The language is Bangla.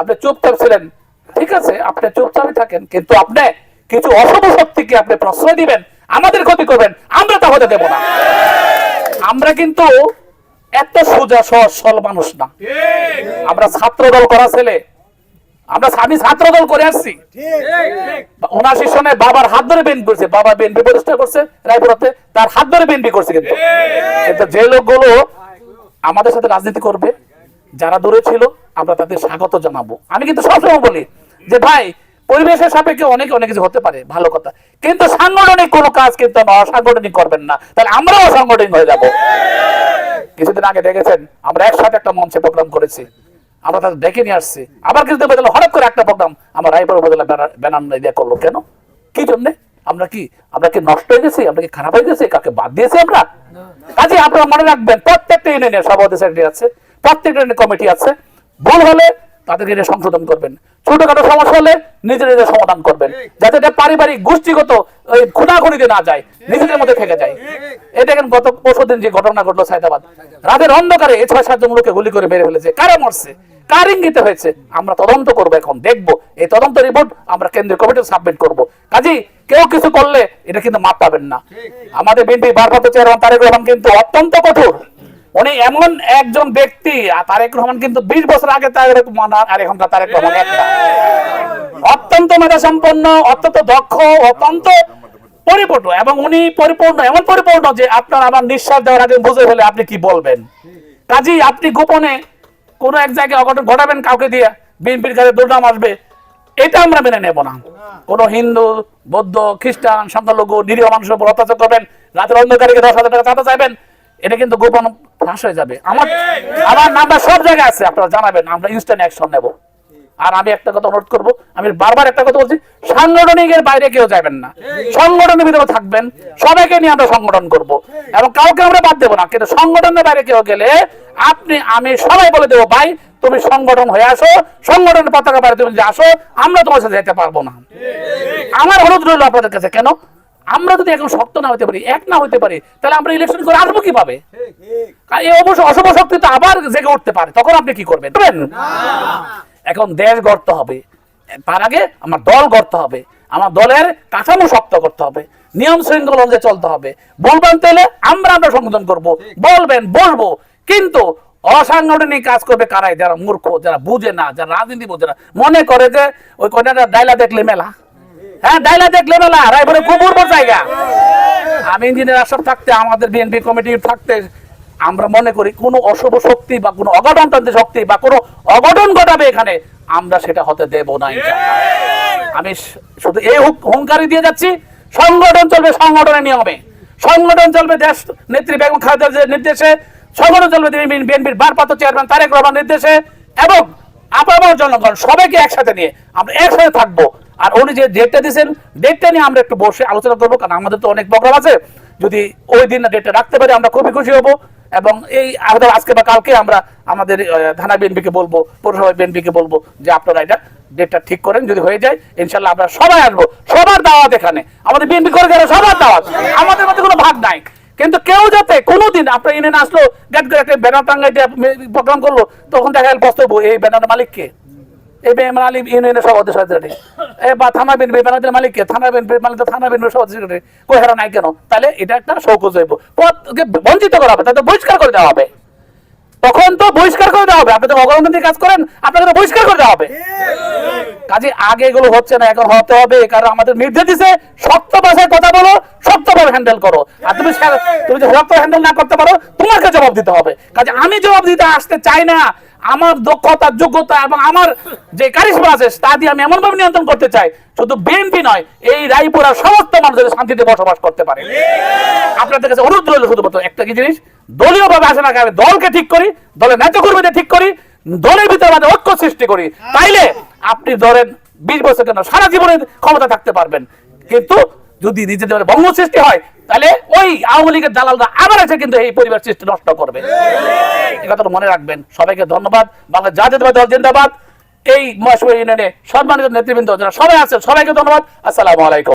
আপনি চুপচাপ ছিলেন। ঠিক আছে, আপনি চুপচাপই থাকেন, কিন্তু আপনি কিছু অশুভ শক্তিকে আপনি প্রশ্রয় দিবেন, আমাদের ক্ষতি করবেন, আমরা তা হতে দেব না। আমরা কিন্তু এত সোজা, সহজ, সরল মানুষ না। আমরা ছাত্র দল করা ছেলে। আমরা আমি ছাত্র দল করে আসছি। উনাশি সনে বাবার হাত ধরে বিএনপি করছে, বাবা বিএনপি প্রতিষ্ঠা করছে, রায়পুরাতে, তার হাত ধরে বিএনপি করছে কিন্তু। কিন্তু যে লোকগুলো আমাদের সাথে রাজনীতি করবে, যারা দূরে ছিল আমরা তাদের স্বাগত জানাব। আমি কিন্তু সবসময় বলি যে ভাই পরিবেশের সাপেক্ষে অনেক অনেক কিছু হতে পারে ভালো কথা। কিন্তু সাংগঠনিক কোনো কাজ কিন্তু অসাংগঠনিক করবেন না। তাহলে আমরাও অসাংগঠনিক হয়ে যাব। কিছুদিন আগে দেখেছেন আমরা একসাথে একটা মঞ্চে প্রোগ্রাম করেছি। আমরা তাদের ডেকে নিয়ে আসছি। আবার কিছুদিন বদলে হঠাৎ করে একটা প্রোগ্রাম আমার রায়পুর বদলে ব্যানার দিয়ে করল। কেন? কি জন্য? আমরা কি আমরা কি নষ্ট হয়ে গেছি? আমরা কি খারাপ হয়ে গেছি? কাকে বাদ দিয়েছি আমরা? কাজে আপনারা মনে রাখবেন প্রত্যেকটা ইউনিয়নের সভাপতি সেক্রেটারি আছে প্রত্যেকটা ইউনিয়নের কমিটি আছে। ভুল হলে তাদেরকে এটা সংশোধন করবেন। ছোটখাটো সমস্যা হলে নিজে নিজে সমাধান করবেন। যাতে এটা পারিবারিক গোষ্ঠীগত ওই খুনাখুনিতে না যায় নিজেদের মধ্যে থেকে যায়। এটা এখন গত পরশু দিন যে ঘটনা ঘটলো সাইদাবাদ রাতের অন্ধকারে এ ছয় সাতজন লোককে গুলি করে মেরে ফেলেছে। কারা মরছে? কার ইঙ্গিতে হয়েছে? আমরা তদন্ত করব এখন দেখব। এই তদন্ত রিপোর্ট আমরা কেন্দ্রীয় কমিটি সাবমিট করব। কাজী কেউ কিছু করলে এটা কিন্তু মাপ পাবেন না। আমাদের বিএনপি ভারপ্রাপ্ত চেয়ারম্যান তারেক রহমান কিন্তু অত্যন্ত কঠোর। উনি এমন একজন ব্যক্তি তারেক রহমান কিন্তু বিশ বছর আগে তারেক রহমান, আর এখন তারেক রহমান অত্যন্ত মেধা সম্পন্ন অত্যন্ত দক্ষ, অত্যন্ত পরিপূর্ণ, এবং উনি পরিপূর্ণ, এমন পরিপূর্ণ যে আপনার আমার নিঃশ্বাস দেওয়ার আগে বুঝে ফেলে আপনি কি বলবেন। কাজেই আপনি গোপনে কোন এক জায়গায় অঘটন ঘটাবেন কাউকে দিয়ে? বিএনপির কাছে দুর্নাম আসবে, এটা আমরা মেনে নেব না। কোন হিন্দু, বৌদ্ধ, খ্রিস্টান, সংখ্যালঘু, নিরীহ মানুষের উপর অত্যাচার করবেন, রাতের অন্ধকারে দশ হাজার টাকা চাঁদা চাইবেন এটা কিন্তু গোপন ফাঁস হয়ে যাবে। আমার আমার নাম্বার সব জায়গায় আছে, আপনারা জানাবেন, আমরা ইনস্ট্যান্ট অ্যাকশন নেব। আর আমি একটা কথা অনুরোধ করব, আমি বারবার একটা কথা বলছি, সাংগঠনিকের বাইরে কেউ যাবেন না। সংগঠনের ভিতরে থাকবেন, সবাইকে নিয়ে আমরা সংগঠন করব। এবং কাউকে আমরা বাদ দেবো না, কিন্তু সংগঠনের বাইরে কেউ গেলে আপনি, আমি সবাই বলে দেবো, ভাই, তুমি সংগঠন হয়ে আসো, সংগঠনের পতাকা বাইরে তুমি যে আসো, আমরা তোমার সাথে যেতে পারব না। আমার হলুদ রইল আপনাদের কাছে, কেন? আমরা যদি এখন শক্ত না হতে পারি, এক না হতে পারি, তাহলে আমরা ইলেকশন করে আসব কীভাবে? এই অবশ্য অশুভ শক্তি তো আবার জেগে উঠতে পারে, তখন আপনি কি করবেন? এখন দেশ গড়তে হবে। তার আগে আমার দল গড়তে হবে। আমার দলের কাঠামো শক্ত করতে হবে। নিয়ম শৃঙ্খল অনুযায়ী চলতে হবে। বলবেন তাহলে আমরা আমরা সংশোধন করব। বলবেন, বলব। কিন্তু অসাংগঠনিক কাজ করবে কারাই? যারা মূর্খ, যারা বুঝে না, যারা রাজনীতি বোঝে না। মনে করে যে ওই কন্যাটা ডাইলা দেখলে মেলা। হ্যাঁ আমরা মনে করি অশুভ শক্তি বা শক্তি বা অঘটন ঘটাবে এখানে, আমরা সেটা হতে দেব না আমি শুধু এই হুঙ্কারি দিয়ে যাচ্ছি, সংগঠন চলবে, সংগঠনের নিয়মে। সংগঠন চলবে দেশ, নেত্রী বেগম নির্দেশে, সংগঠন চলবে বিএনপির চেয়ারম্যান তারেক রহমান নির্দেশে, এবং আপামর জনগণ সবাইকে একসাথে নিয়ে আমরা একসাথে থাকব। উনি যে ডেটটা দিয়েছেন ডেটটা নিয়ে আমরা একটু বসে আলোচনা করব, কারণ আমাদের তো অনেক প্রোগ্রাম আছে। যদি ওই দিন ডেটটা রাখতে পারি, আমরা খুবই খুশি হব। এবং এই হয়তো আজকে বা কালকে আমরা আমাদের থানা বিএনপিকে বলব, পৌরসভা বিএনপিকে বলব যে আপনারা এটা ডেটটা ঠিক করেন, যদি হয়ে যায়, ইনশাল্লাহ আমরা সবাই আসব। সবার দাওয়াত এখানে। আমাদের বিএনপি করে গেলে সবার দাওয়াত। আমাদের মধ্যে কোনো ভাগ নাই। কিন্তু কেউ যাতে কোনোদিন আপনার ইউনিয়ন আসলো, গেট করে একটা ব্যানার টাঙ্গাই প্রোগ্রাম করল, তখন দেখা গেল বস্তব, এই ব্যানার মালিক কে? এই ব্যানার মালিক ইউনিয়নের সভাপতি এ বা থানা থানা থানা সভাপতি সেক্রেটারি। কই নাই কেন? তাহলে এটা একটা পদকে বঞ্চিত করা হবে বহিষ্কার করে দেওয়া হবে। তখন তো বহিষ্কার করে দেওয়া হবে। আপনি তো অগণতান্ত্রিক কাজ করেন, আপনাকে তো বহিষ্কার করে দেওয়া হবে। কাজে আগে এগুলো হচ্ছে না, এখন হতে হবে কারণ আমাদের নির্দেশ দিছে, সত্য ভাষায় কথা বলো হ্যান্ডেল করো। আর তুমি তুমি যদি শক্ত হ্যান্ডেল না করতে পারো, তোমাকে জবাব দিতে হবে। কাজে আমি জবাব দিতে আসতে চাই না। আমার দক্ষতা, যোগ্যতা এবং আমার যে কারিশমা আছে, তা দিয়ে আমি এমনভাবে নিয়ন্ত্রণ করতে চাই, শুধু বিএনপি নয়, এই রায়পুরার সমস্ত মানুষ শান্তিতে বসবাস করতে পারে। আপনাদের কাছে অনুরোধ রইল শুধুমাত্র একটা কি জিনিস? দলীয় ভাবে আসে না, আমি দলকে ঠিক করি, দলের নেতাকর্মীদের ঠিক করি, দলের ভিতরে আমাদের ঐক্য সৃষ্টি করি। তাইলে আপনি ধরেন বিশ বছর কেন সারা জীবনে ক্ষমতা থাকতে পারবেন। কিন্তু যদি নিজেদের ভঙ্গ সৃষ্টি হয় তাহলে ওই আওয়ামী লীগের দালালরা আবার এসে কিন্তু এই পরিবার সৃষ্টি নষ্ট করবে। এটা কথাটা মনে রাখবেন। সবাইকে ধন্যবাদ। বাংলা জাতীয়তাবাদ দল জিন্দাবাদ। এই মহাসভা ইউনিয়নে সম্মানিত নেতৃবৃন্দ যারা সবাই আছেন সবাইকে ধন্যবাদ। আসসালামু আলাইকুম।